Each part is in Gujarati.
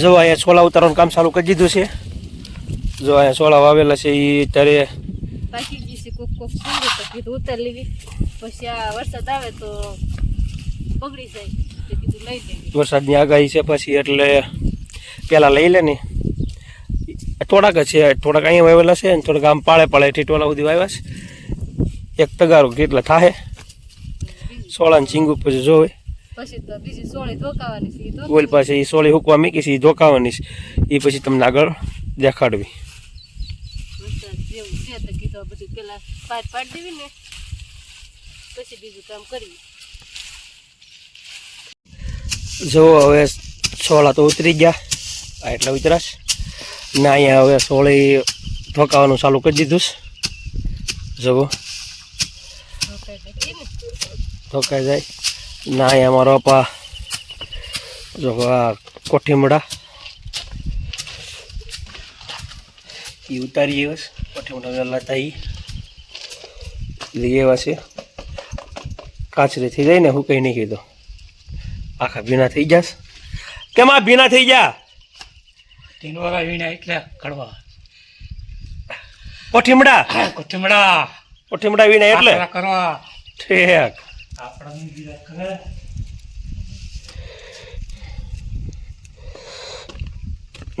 જો અહીંયા છોલા ઉતારવાનું કામ ચાલુ કરી દીધું છે. જો અહીંયા છોલા વાવેલા છે એ અત્યારે પાકી ગઈ છે કોક કોક સુંદર તો કીધું ઉતાર લેવી. પછી આ વરસાદ આવે તો બગડી જાય. તો કીધું લઈ લેવી. વરસાદની આગાહી છે પછી એટલે પહેલાં લઈ લે ને. થોડાક છે થોડાક અહીંયા વાવેલા છે ને થોડાક આમ પાળે પાળે ટીટોલા સુધી વાવ્યા છે. એક તગારો કેટલા થાય સોળાને ચીંગુ પછી જોવે. પછી તો બીજી સોળી ધોકાવાની છે પાસે એ સોળી હૂકવા મૂકી છે એ ધોકાવાની છે. એ પછી તમને આગળ દેખાડવી. જેવું છે તો કીધું બધું પેલા પાટ પાડી દેવી ને પછી બીજું કામ કરવી જો હવે સોળા તો ઉતરી ગયા. આ એટલા ઉતરાશ. ને અહીંયા હવે સોળી ધોકાવાનું ચાલુ કરી દીધું છે. ને ધોકાઈ જાય. નાય અમારો પા જો આ કોઠીમડા. એ ઉતારી એવા છે. કોઠીમડા વહેલા થાય એવા છે. કાચરેથી જઈને હું કંઈ નહીં કીધું. આખા ભીના થઈ જશ કેમ આ ભીના થઈ જા તીનવાળા વીણા એટલે કડવા કોઠીમડા? કોઠીમડા. કોઠીમડા વીણા એટલે? કરવા ઠેક.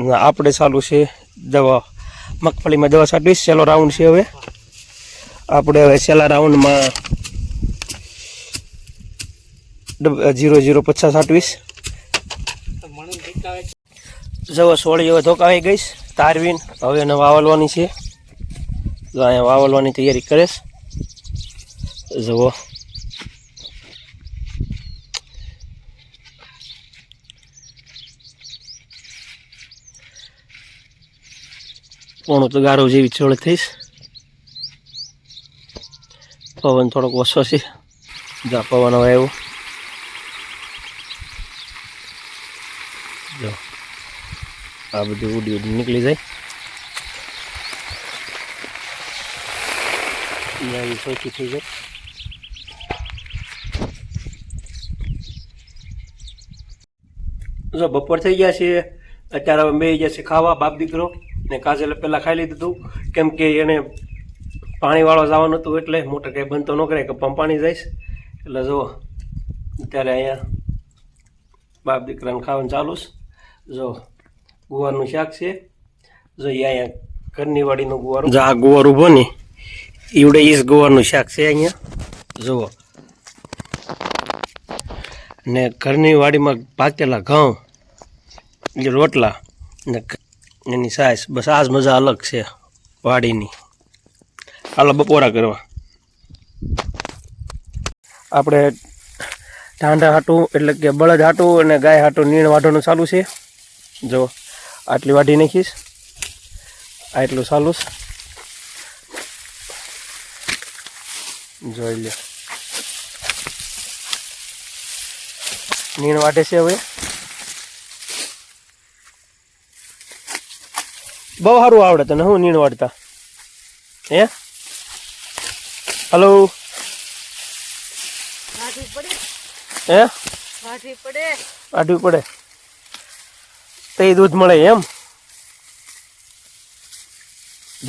ના, આપણે ચાલુ છે. દવા મગફળીમાં દવા છાંટવીશ છેલ્લો રાઉન્ડ છે હવે. આપણે હવે છેલ્લા રાઉન્ડમાં જીરો જીરો પચાસ આઠવીશ જવો સોળી હવે ધોકાવી ગઈશ. તારવીન હવે એને વાવલવાની છે. અહીંયા વાવલવાની તૈયારી કરીશ જુઓ પોણું તો ગારો જેવી ચોળ થઈશ. પવન થોડોક ઓછો છે. જા પવન હવે આવ્યો. જો, આ બધું ઉડી ઉડી નીકળી જાય. સોચી થઈ જાય. જો બપોર થઈ ગયા છે. અત્યારે હવે બે જશે ખાવા, બાપ દીકરો. ને કાજલે પહેલાં ખાઈ લીધું કેમ કે એને પાણીવાળો જવાનું હતું એટલે મોટર કંઈ બંધ તો ન કરે કે પંપ પાણી જઈશ. એટલે જુઓ, અત્યારે અહીંયા બાપ દીકરાને ખાવાનું ચાલુ છે. જો ગુવારનું શાક છે. જો અહીંયા ઘરની વાડીનું ગુવાર. જો આ ગુવાર ઊભો ને, ઈવડે ઈસ ગુવારનું શાક છે અહીંયા. જુઓ. ને ઘરની વાડીમાં પાકેલા ઘઉં રોટલા ને એની સાઈઝ બસ આ જ મજા અલગ છે વાડીની. હાલો, બપોરા કરવા. આપણે ઢાંઢા હાટું, એટલે કે બળદ હાટું અને ગાય હાટું નીણ વાઢવાનું ચાલુ છે. જો, આટલી વાઢી નાખીશ. આટલું ચાલુ જોઈ લે. નીણ વાટે છે હવે. બહુ સારું આવડે તને હું નીણ વાળતા. હે? હલો પડે? હે? આઠવી પડે? પડે. તે દૂધ મળે એમ?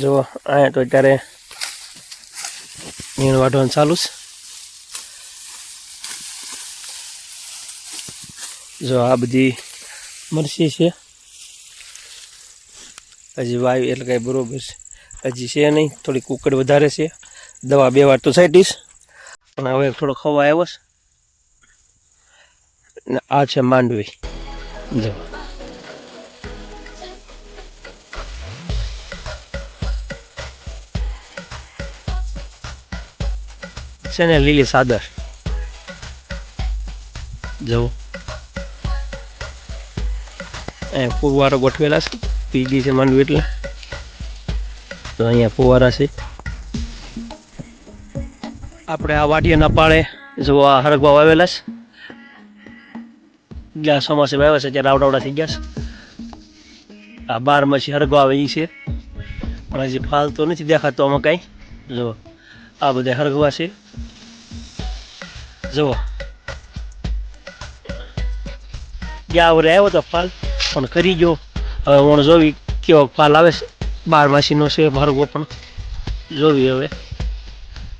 જો અહીંયા તો અત્યારે નીણ વાઢવાનું ચાલુ છે. જો આ બધી મરસી છે. હજી વાયુ એટલે કાંઈ બરોબર છે. હજી છે નહીં થોડી કુકડ વધારે છે. દવા બે વાર તો છાંટીશ. પણ હવે થોડો ખવા આવ્યો છે. આ છે માંડવી. જો. છે ને લીલી સાદર. જવું એ ફૂગવારો ગોઠવેલા છે. પીજી છે માંડવી એટલે. તો અહીંયા ફુવારા છે. આપણે આ વાડિયાના પાળે જો આ હરગવા વાવેલા છે. ગયા ચોમાસે વાવ્યા છે ત્યારે આવડાવડા થઈ ગયા છે. આ બાર પછી હરગવા આવે એ છે. પણ હજી ફાલતો નથી દેખાતો આમાં કાંઈ. જો આ બધા હરગવા છે. જુઓ ગયા આવડે આવ્યો તો ફાલ. પણ કરી જો હવે હું જોવી કેવો ફાલ આવે છે? બાર માસીનો છે ભરવો પણ જોવી હવે.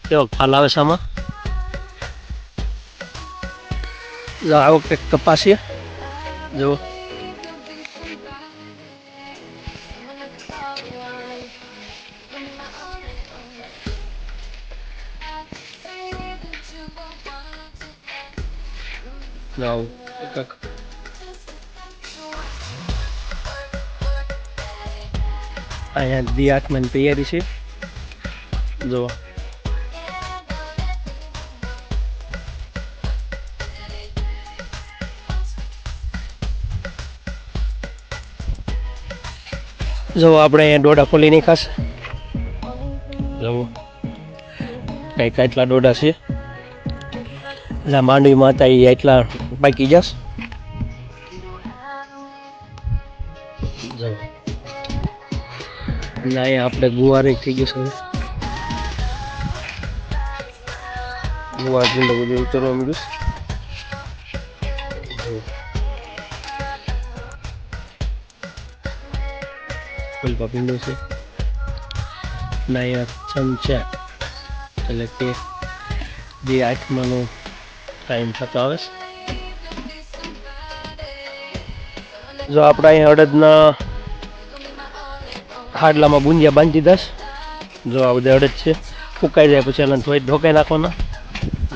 કેવો ફાલ આવે છે આમાં? જો આવો કંઈક કપાસ છે જો જો અહીંયા દી આઠમાની તૈયારી છે જો જો આપણે અહીંયા ડોડા ફોલી નહીં ખાસ જો કંઈક એટલા ડોડા છે. એટલે માંડવીમાં હતા એ એટલા બાકી જશ. એટલે અહીંયા આપણે ગુવાર થઈ ગયું છે. ગુવાર ઝીંડો બધું ઉતરવા મળ્યું. ફૂલપા પીંડો છે. ના અહીંયા ચમચા. એટલે કે જે આઠમાનો ટાઈમ થતો આવે જો આપણે અહીંયા અડદના હાડલામાં બુંદિયા બાંધી દીધા જો આ બધા અડદ છે ફૂંકાઈ જાય પછી એને થોડી ઢોકાઈ નાખવાના.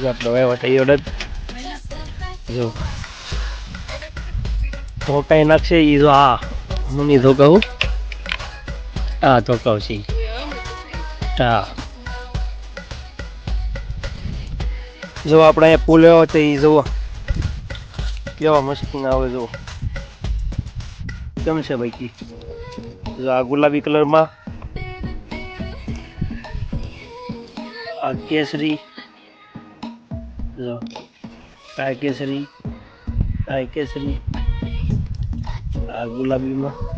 જો આપણો વહેવટ એ અડદ. જો. ધોકાઈ નાખશે એ જો આ મમ્મી ધોકાવું હા ધોકાવ છે હા. જો આપણે અહીંયા પુલ આવ્યો તો એ જુઓ. કેવા મસ્ત આવે જુઓ. કેમ છે જો આ ગુલાબી કલરમાં. આ કેસરી. જો આ કેસરી આ કેસરી આ ગુલાબીમાં.